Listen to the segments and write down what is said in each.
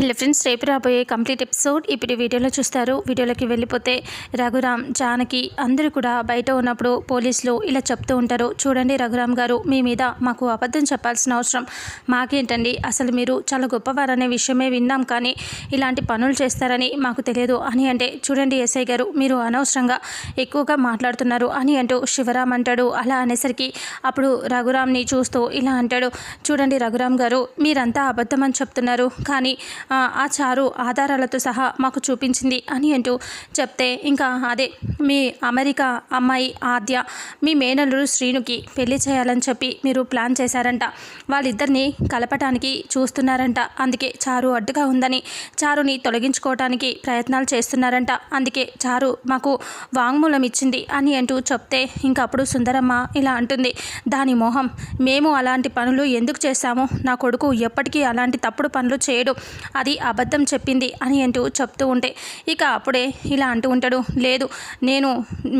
Hello friends రేపు రాబోయే complete episode ఇప్పుడు వీడియోలో చూస్తారు. వీడియోలోకి వెళ్ళిపోతే రఘురామ్ జానకి అందరూ కూడా బయట ఉన్నప్పుడు పోలీసులు ఇలా చెప్తూ ఉంటారు. చూడండి రఘురామ్ గారు మీ మీద మాకు అబద్ధం చెప్పాల్సిన అవసరం మాకేంటండి? అసలు మీరు చాలా గొప్పవారనే విషయమే విన్నాం కానీ ఇలాంటి పనులు చేస్తారని మాకు తెలియదు అని అంటే చూడండి ఎస్ఐ గారు మీరు అనవసరంగా ఎక్కువగా మాట్లాడుతున్నారు అని అంటూ శివరామ్ అంటాడు. అలా అనేసరికి అప్పుడు రఘురామ్ని చూస్తూ ఇలా అంటాడు. చూడండి రఘురామ్ గారు మీరంతా అబద్ధం అని చెప్తున్నారు. కానీ ఆ, చారు ఆధారాలతో సహా మాకు చూపించింది అని అంటూ చెప్తే ఇంకా అదే మీ అమెరికా అమ్మాయి ఆద్య మీ మేనల్లుడు శ్రీనుకి పెళ్ళి చేయాలని చెప్పి మీరు ప్లాన్ చేశారంట. వాళ్ళిద్దరిని కలపటానికి చూస్తున్నారంట. అందుకే చారు అడ్డుగా ఉందని చారుని తొలగించుకోవటానికి ప్రయత్నాలు చేస్తున్నారంట. అందుకే చారు మాకు వాంగ్మూలం ఇచ్చింది అని అంటూ చెప్తే ఇంకా అప్పుడు సుందరమ్మ ఇలా అంటుంది. దాని మోహం మేము అలాంటి పనులు ఎందుకు చేశాము? నా కొడుకు ఎప్పటికీ అలాంటి తప్పుడు పనులు చేయడు. అది అబద్ధం చెప్పింది అని అంటూ చెప్తూ ఉంటే ఇక అప్పుడే ఇలా అంటూ ఉంటాడు. లేదు నేను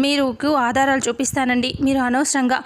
మీకు ఆధారాలు చూపిస్తానండి. మీరు అనవసరంగా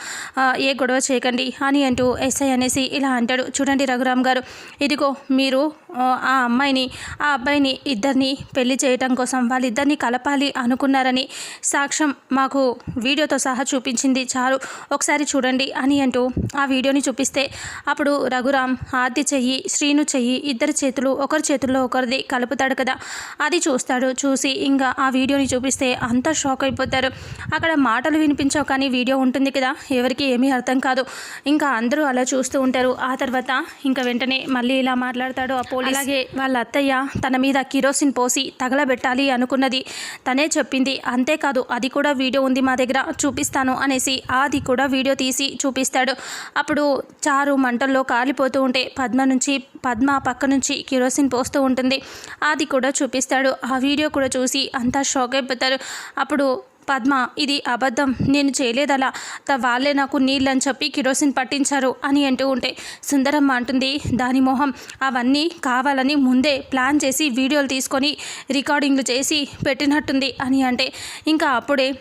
ఏ గొడవ చేయకండి అని అంటూ ఎస్ఐ అనేసి ఇలా అంటాడు. చూడండి రఘురామ్ గారు ఇదిగో మీరు ఆ, అమ్మాయిని ఆ అబ్బాయిని ఇద్దరిని పెళ్ళి చేయటం కోసం వాళ్ళిద్దరిని కలపాలి అనుకున్నారని సాక్ష్యం మాకు వీడియోతో సహా చూపించింది. చాలు ఒకసారి చూడండి అని అంటూ ఆ వీడియోని చూపిస్తే అప్పుడు రఘురామ్ ఆద్య చెయ్యి శ్రీను చెయ్యి ఇద్దరి చేతులు ఒక ఒకరి చేతుల్లో ఒకరిది కలుపుతాడు కదా. అది చూస్తాడు. చూసి ఇంకా ఆ వీడియోని చూపిస్తే అంతా షాక్ అయిపోతారు. అక్కడ మాటలు వినిపించవు కానీ వీడియో ఉంటుంది కదా. ఎవరికి ఏమీ అర్థం కాదు. ఇంకా అందరూ అలా చూస్తూ ఉంటారు. ఆ తర్వాత ఇంకా వెంటనే మళ్ళీ ఇలా మాట్లాడతాడు ఆ పోలీస్. అలాగే వాళ్ళ అత్తయ్య తన మీద కిరోసిన్ పోసి తగలబెట్టాలి అనుకున్నది. తనే చెప్పింది అంతేకాదు అది కూడా వీడియో ఉంది మా దగ్గర చూపిస్తాను అనేసి అది కూడా వీడియో తీసి చూపిస్తాడు. అప్పుడు చారు మంటల్లో కాలిపోతూ ఉంటే పద్మ నుంచి పద్మ పక్క నుంచి కిరోసిన్ పోస్తూ ఉంటుంది. అది కూడా చూపిస్తాడు. ఆ వీడియో కూడా చూసి అంతా షాక్ అయిపోతారు. అప్పుడు పద్మ ఇది అబద్ధం నేను చేయలేదలా. త- వాళ్ళే నాకు నీళ్ళు అని చెప్పి కిరోసిన్ పట్టించారు అని అంటూ ఉంటే సుందరమ్మ అంటుంది దాని మొహం అవన్నీ కావాలని ముందే ప్లాన్ చేసి వీడియోలు తీసుకొని రికార్డింగ్లు చేసి పెట్టినట్టుంది అని అంటే ఇంకా అప్పుడే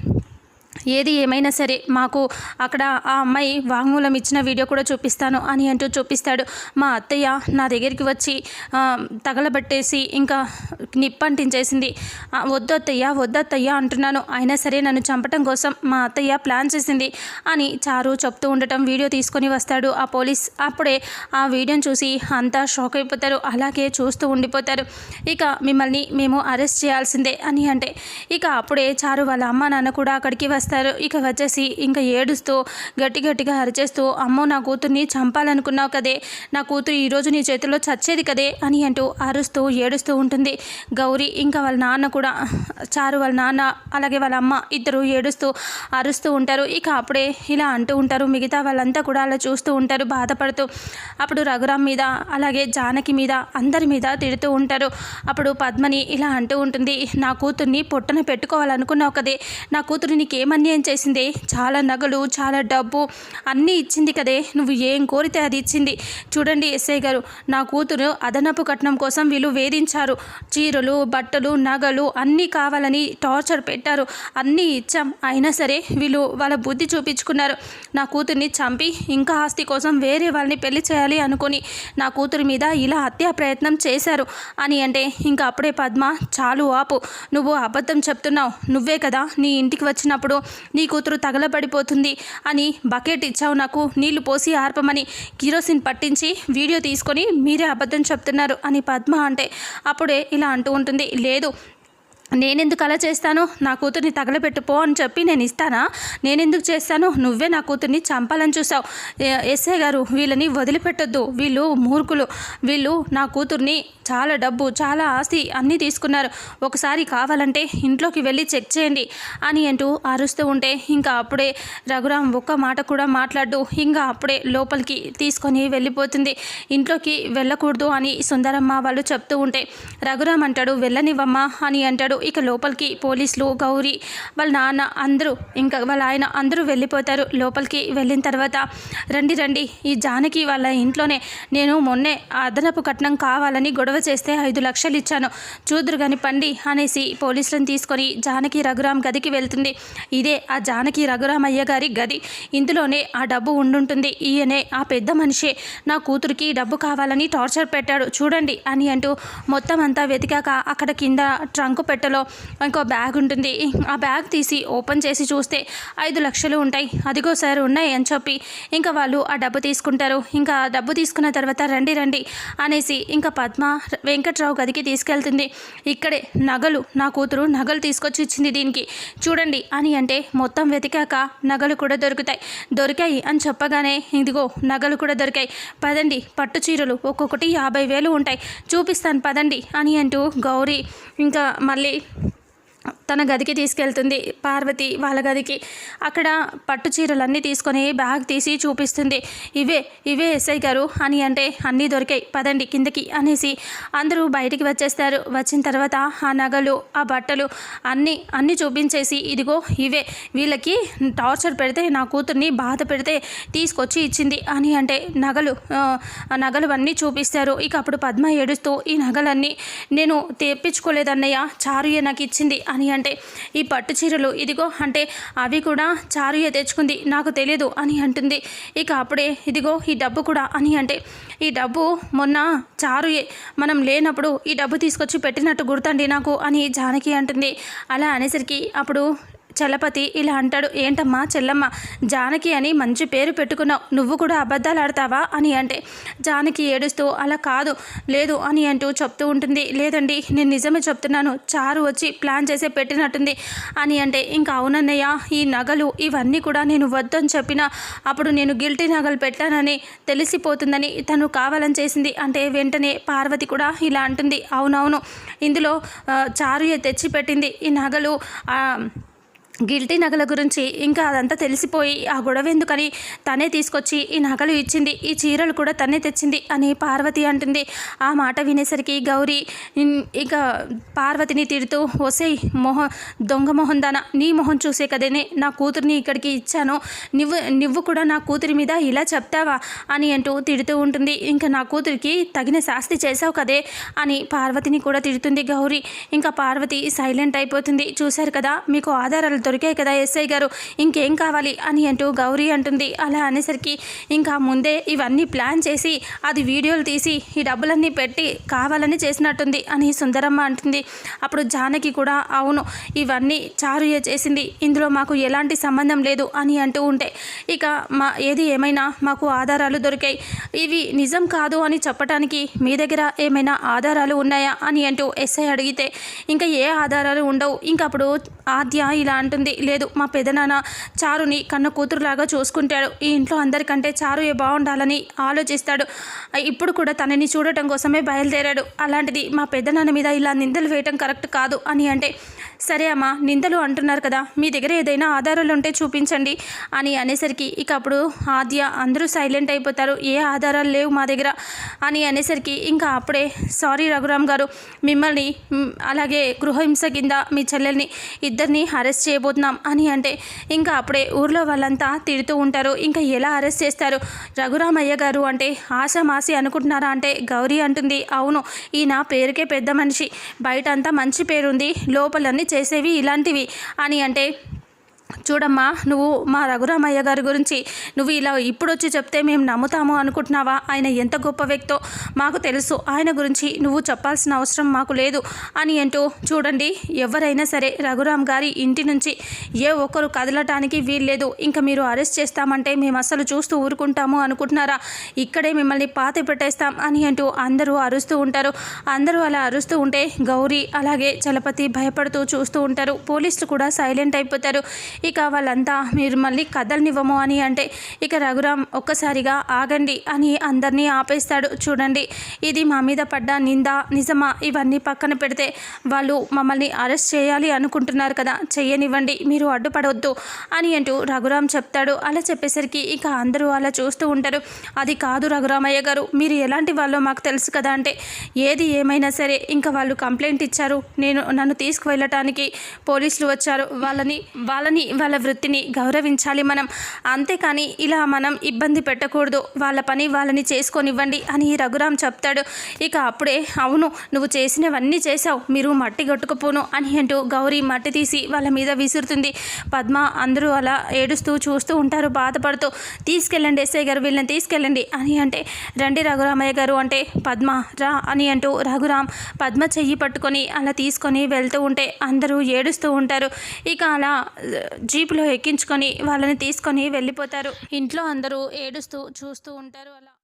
ఏది ఏమైనా సరే మాకు అక్కడ ఆ అమ్మాయి వాంగ్మూలం ఇచ్చిన వీడియో కూడా చూపిస్తాను అని అంటూ చూపిస్తాడు. మా అత్తయ్య నా దగ్గరికి వచ్చి తగలబట్టేసి తగలబెట్టేసి ఇంకా నిప్పంటించేసింది. వద్దు అత్తయ్య వద్దు అత్తయ్య అంటున్నాను. అయినా సరే నన్ను చంపటం కోసం మా అత్తయ్య ప్లాన్ చేసింది అని చారు చెప్తూ ఉండటం వీడియో తీసుకొని వస్తాడు ఆ పోలీస్. అప్పుడే ఆ వీడియోని చూసి అంతా షాక్ అయిపోతారు. అలాగే చూస్తూ ఉండిపోతారు. ఇక మిమ్మల్ని మేము అరెస్ట్ చేయాల్సిందే అని అంటే ఇక అప్పుడే చారు వాళ్ళ అమ్మ నాన్న కూడా అక్కడికి వస్తారు ఇక వచ్చేసి ఇంకా ఏడుస్తూ గట్టి గట్టిగా అరిచేస్తూ అమ్మో నా కూతుర్ని చంపాలనుకున్నావు కదే నా కూతురు ఈరోజు నీ చేతిలో చచ్చేది కదే అని అంటూ అరుస్తూ ఏడుస్తూ ఉంటుంది. గౌరీ ఇంకా వాళ్ళ నాన్న కూడా చారు వాళ్ళ నాన్న అలాగే వాళ్ళ అమ్మ ఇద్దరు ఏడుస్తూ అరుస్తూ ఉంటారు. ఇక అప్పుడే ఇలా అంటూ ఉంటారు. మిగతా వాళ్ళంతా కూడా అలా చూస్తూ ఉంటారు బాధపడుతూ. అప్పుడు రఘురామ్ మీద అలాగే జానకి మీద అందరి మీద తిడుతూ ఉంటారు. అప్పుడు పద్మని ఇలా అంటూ ఉంటుంది. నా కూతుర్ని పొట్టన పెట్టుకోవాలనుకున్నావు కదే నా కూతురు నీకేమని అన్యాయం చేసింది? చాలా నగలు చాలా డబ్బు అన్నీ ఇచ్చింది కదే. నువ్వు ఏం కోరితే అది ఇచ్చింది. చూడండి ఎస్ఐ గారు నా కూతురు అదనపు కట్నం కోసం వీళ్ళు వేధించారు. చీరలు బట్టలు నగలు అన్నీ కావాలని టార్చర్ పెట్టారు. అన్నీ ఇచ్చాం. అయినా సరే వీళ్ళు వాళ్ళ బుద్ధి చూపించుకున్నారు. నా కూతుర్ని చంపి ఇంకా ఆస్తి కోసం వేరే వాళ్ళని పెళ్ళి చేయాలి అనుకొని నా కూతురు మీద ఇలా హత్యా ప్రయత్నం చేశారు. అని అంటే ఇంకా అప్పుడే పద్మ చాలు ఆపు. నువ్వు అబద్ధం చెప్తున్నావు. నువ్వే కదా నీ ఇంటికి వచ్చినప్పుడు నీ కూతురు తగలబడిపోతుంది అని బకెట్ ఇచ్చావు నాకు. నీళ్ళు పోసి ఆర్పమని కిరోసిన్ పట్టించి వీడియో తీసుకొని మీరే అబద్ధం చెప్తున్నారు అని పద్మ అంటే అప్పుడే ఇలా అంటూ ఉంటుంది. లేదు నేనెందుకు అలా చేస్తాను? నా కూతుర్ని తగలపెట్టుపో అని చెప్పి నేను ఇస్తానా? నేనెందుకు చేస్తాను? నువ్వే నా కూతుర్ని చంపాలని చూసావు. ఎస్ఐ గారు వీళ్ళని వదిలిపెట్టొద్దు. వీళ్ళు మూర్ఖులు. వీళ్ళు నా కూతుర్ని చాలా డబ్బు చాలా ఆస్తి అన్నీ తీసుకున్నారు. ఒకసారి కావాలంటే ఇంట్లోకి వెళ్ళి చెక్ చేయండి అని అంటూ అరుస్తూ ఉంటే ఇంకా అప్పుడే రఘురాం ఒక్క మాట కూడా మాట్లాడు ఇంకా అప్పుడే లోపలికి తీసుకొని వెళ్ళిపోతుంది. ఇంట్లోకి వెళ్ళకూడదు అని సుందరమ్మ వాళ్ళు చెప్తూ ఉంటే రఘురాం అంటాడు వెళ్ళనివ్వమ్మా అని అంటాడు వెళ్ళిపోతాడు ఇక లోపలికి పోలీసులు గౌరీ వాళ్ళ నాన్న అందరూ ఇంకా వాళ్ళ ఆయన అందరూ వెళ్ళిపోతారు. లోపలికి వెళ్ళిన తర్వాత రండి రండి ఈ జానకి వాళ్ళ ఇంట్లోనే నేను మొన్నే అదనపు కట్నం కావాలని గొడవ చేస్తే ఐదు లక్షలు ఇచ్చాను. చూదురు కాని పండి అనేసి పోలీసులను తీసుకొని జానకి రఘురామ్ గదికి వెళ్తుంది. ఇదే ఆ జానకి రఘురామ్ అయ్య గారి గది. ఇందులోనే ఆ డబ్బు ఉండుంటుంది. ఈయనే ఆ పెద్ద మనిషే. నా కూతురికి డబ్బు కావాలని టార్చర్ పెట్టాడు. చూడండి అని అంటూ మొత్తం అంతా వెతికాక అక్కడ కింద ట్రంక్ పెట్టెలో ఇంకో బ్యాగ్ ఉంటుంది. ఆ బ్యాగ్ తీసి ఓపెన్ చేసి చూస్తే ఐదు లక్షలు ఉంటాయి. అదిగో సార్ ఉన్నాయి అని చెప్పి ఇంకా వాళ్ళు ఆ డబ్బు తీసుకుంటారు. ఇంకా డబ్బు తీసుకున్న తర్వాత రండి రండి అనేసి ఇంకా పద్మ వెంకట్రావు గదికి తీసుకెళ్తుంది. ఇక్కడే నగలు నా కూతురు నగలు తీసుకొచ్చి ఇచ్చింది దీనికి. చూడండి అని అంటే మొత్తం వెతికాక నగలు కూడా దొరుకుతాయి. దొరికాయి అని చెప్పగానే ఇదిగో నగలు కూడా దొరికాయి. పదండి పట్టు చీరలు ఒక్కొక్కటి యాభై వేలు ఉంటాయి. చూపిస్తాను పదండి అని అంటూ గౌరీ ఇంకా మళ్ళీ Bye. తన గదికి తీసుకెళ్తుంది. పార్వతి వాళ్ళ గదికి. అక్కడ పట్టు చీరలన్నీ తీసుకొని బ్యాగ్ తీసి చూపిస్తుంది. ఇవే ఇవే ఎస్ఐ గారు. అని అంటే అన్నీ దొరికాయి. పదండి కిందకి అనేసి అందరూ బయటికి వచ్చేస్తారు. వచ్చిన తర్వాత ఆ నగలు ఆ బట్టలు అన్నీ అన్నీ చూపించేసి ఇదిగో ఇవే. వీళ్ళకి టార్చర్ పెడితే నా కూతుర్ని బాధ పెడితే తీసుకొచ్చి ఇచ్చింది. అని అంటే నగలు ఆ, నగలు అన్నీ చూపిస్తారు. ఇక అప్పుడు పద్మ ఏడుస్తూ ఈ నగలన్నీ నేను తెప్పించుకోలేదన్నయ్య చారుయే నాకు ఇచ్చింది అని అంటే ఈ పట్టు చీరలు ఇదిగో అంటే అవి కూడా చారుయ తెచ్చుకుంది నాకు తెలియదు అని అంటుంది. ఇక అప్పుడే ఇదిగో ఈ డబ్బు కూడా అని అంటే ఈ డబ్బు మొన్న చారుయే మనం లేనప్పుడు ఈ డబ్బు తీసుకొచ్చి పెట్టినట్టు గుర్తండి నాకు అని జానకి అంటుంది. అలా అనేసరికి అప్పుడు చలపతి ఇలా అంటాడు ఏంటమ్మా చెల్లమ్మ జానకి అని మంచి పేరు పెట్టుకున్నావు నువ్వు కూడా అబద్ధాలు ఆడతావా? అని అంటే జానకి ఏడుస్తూ అలా కాదు లేదు అని అంటూ చెప్తూ ఉంటుంది. లేదండి నేను నిజమే చెప్తున్నాను చారు వచ్చి ప్లాన్ చేసే పెట్టినట్టుంది అని అంటే ఇంకా అవునన్నయ్య ఈ నగలు ఇవన్నీ కూడా నేను వద్దని చెప్పిన అప్పుడు నేను గిల్టీ నగలు పెట్టానని తెలిసిపోతుందని తను కావాలని చేసింది. అంటే వెంటనే పార్వతి కూడా ఇలా అంటుంది. అవునవును ఇందులో చారుయే తెచ్చి పెట్టింది ఈ నగలు గిల్టీ నగల గురించి ఇంకా అదంతా తెలిసిపోయి ఆ గొడవ ఎందుకని తనే తీసుకొచ్చి ఈ నగలు ఇచ్చింది ఈ చీరలు కూడా తనే తెచ్చింది అని పార్వతి అంటుంది. ఆ మాట వినేసరికి గౌరీ ఇంకా ఇక పార్వతిని తిడుతూ ఒసే మొహం దొంగ మొహం దాన నీ మొహం చూసే కదేనే నా కూతుర్ని ఇక్కడికి ఇచ్చాను. నువ్వు నువ్వు కూడా నా కూతురి మీద ఇలా చెప్తావా? అని అంటూ తిడుతూ ఉంటుంది. ఇంకా నా కూతురికి తగిన శాస్తి చేసావు కదే? అని పార్వతిని కూడా తిడుతుంది గౌరీ. ఇంకా పార్వతి సైలెంట్ అయిపోతుంది. చూశారు కదా మీకు ఆధారాలు దొరికాయి కదా ఎస్ఐ గారు. ఇంకేం కావాలి అని అంటూ గౌరీ అంటుంది. అలా అనేసరికి ఇంకా ముందే ఇవన్నీ ప్లాన్ చేసి అది వీడియోలు తీసి ఈ డబ్బులన్నీ పెట్టి కావాలని చేసినట్టుంది అని సుందరమ్మ అంటుంది. అప్పుడు జానకి కూడా అవును ఇవన్నీ చారుయ చేసింది. ఇందులో మాకు ఎలాంటి సంబంధం లేదు అని అంటూ ఉంటే ఇక మా ఏది ఏమైనా మాకు ఆధారాలు దొరికాయి. ఇవి నిజం కాదు అని చెప్పటానికి మీ దగ్గర ఏమైనా ఆధారాలు ఉన్నాయా అని అంటూ ఎస్ఐ అడిగితే ఇంకా ఏ ఆధారాలు ఉండవు. ఇంకా అప్పుడు ఆద్య ఇలా అంటుంది లేదు మా పెదనాన్న చారుని కన్న కూతురులాగా చూసుకుంటాడు. ఈ ఇంట్లో అందరికంటే చారు ఏ బాగుండాలని ఆలోచిస్తాడు. ఇప్పుడు కూడా తనని చూడటం కోసమే బయలుదేరాడు. అలాంటిది మా పెద్దనాన్న మీద ఇలా నిందలు వేయటం కరెక్ట్ కాదు అని అంటే సరే అమ్మా నిందలు అంటున్నారు కదా మీ దగ్గర ఏదైనా ఆధారాలు ఉంటే చూపించండి అని అనేసరికి ఇక అప్పుడు ఆద్య అందరూ సైలెంట్ అయిపోతారు. ఏ ఆధారాలు లేవు మా దగ్గర అని అనేసరికి ఇంకా అప్పుడే సారీ రఘురామ్ గారు మిమ్మల్ని అలాగే గృహహింస కింద మీ చెల్లెల్ని ఇద్దరిని అరెస్ట్ చేయబోతున్నాం అని అంటే ఇంకా అప్పుడే ఊర్లో వాళ్ళంతా తిడుతూ ఉంటారు. ఇంకా ఎలా అరెస్ట్ చేస్తారు? రఘురామయ్య గారు అంటే ఆశామాసి అనుకుంటున్నారా అంటే గౌరీ అంటుంది. అవును ఈయన పేరుకే పెద్ద మనిషి. బయట అంతా మంచి పేరుంది. లోపలన్నీ చేసేవి ఇలాంటివి అని అంటే చూడమ్మా నువ్వు మా రఘురామయ్య గారి గురించి నువ్వు ఇలా ఇప్పుడు వచ్చి చెప్తే మేము నమ్ముతాము అనుకుంటున్నావా? ఆయన ఎంత గొప్ప వ్యక్తో? మాకు తెలుసు ఆయన గురించి నువ్వు చెప్పాల్సిన అవసరం మాకు లేదు అని అంటూ చూడండి ఎవరైనా సరే రఘురామ్ గారి ఇంటి నుంచి ఏ ఒక్కరు కదలటానికి వీల్లేదు. ఇంకా మీరు అరెస్ట్ చేస్తామంటే మేము అస్సలు చూస్తూ ఊరుకుంటాము అనుకుంటున్నారా? ఇక్కడే మిమ్మల్ని పాతి పెట్టేస్తాం అని అంటూ అందరూ అరుస్తూ ఉంటారు. అందరూ అలా అరుస్తూ ఉంటే గౌరీ అలాగే చలపతి భయపడుతూ చూస్తూ ఉంటారు. పోలీసులు కూడా సైలెంట్ అయిపోతారు. ఇక వాళ్ళంతా మీరు మళ్ళీ కదలనివ్వము అని అంటే ఇక రఘురామ్ ఒక్కసారిగా ఆగండి అని అందరినీ ఆపేస్తాడు. చూడండి ఇది మా మీద పడ్డ నింద నిజమా? ఇవన్నీ పక్కన పెడితే వాళ్ళు మమ్మల్ని అరెస్ట్ చేయాలి అనుకుంటున్నారు కదా? చెయ్యనివ్వండి మీరు అడ్డుపడవద్దు అని అంటూ రఘురామ్ చెప్తాడు. అలా చెప్పేసరికి ఇక అందరూ అలా చూస్తూ ఉంటారు. అది కాదు రఘురామయ్య గారు మీరు ఎలాంటి వాళ్ళో మాకు తెలుసు కదా అంటే ఏది ఏమైనా సరే ఇంకా వాళ్ళు కంప్లైంట్ ఇచ్చారు. నేను నన్ను తీసుకువెళ్ళటానికి పోలీసులు వచ్చారు. వాళ్ళని వాళ్ళని వాళ్ళ వృత్తిని గౌరవించాలి మనం. అంతేకాని ఇలా మనం ఇబ్బంది పెట్టకూడదు. వాళ్ళ పని వాళ్ళని చేసుకొనివ్వండి అని రఘురామ్ చెప్తాడు. ఇక అప్పుడే అవును నువ్వు చేసినవన్నీ చేశావు. మీరు మట్టి కొట్టుకుపోను అని అంటూ గౌరీ మట్టి తీసి వాళ్ళ మీద విసురుతుంది. పద్మ అందరూ అలా ఏడుస్తూ చూస్తూ ఉంటారు. బాధపడుతూ తీసుకెళ్ళండి ఎస్ఐ గారు వీళ్ళని తీసుకెళ్ళండి అని అంటే రండి రఘురామయ్య గారు అంటే పద్మ రా అని అంటూ రఘురామ్ పద్మ చెయ్యి పట్టుకొని అలా తీసుకొని వెళ్తూ ఉంటే అందరూ ఏడుస్తూ ఉంటారు. ఇక అలా జీపులో ఎక్కించుకొని వాళ్ళని తీసుకొని వెళ్ళిపోతారు. ఇంట్లో అందరూ ఏడుస్తూ చూస్తూ ఉంటారు అలా.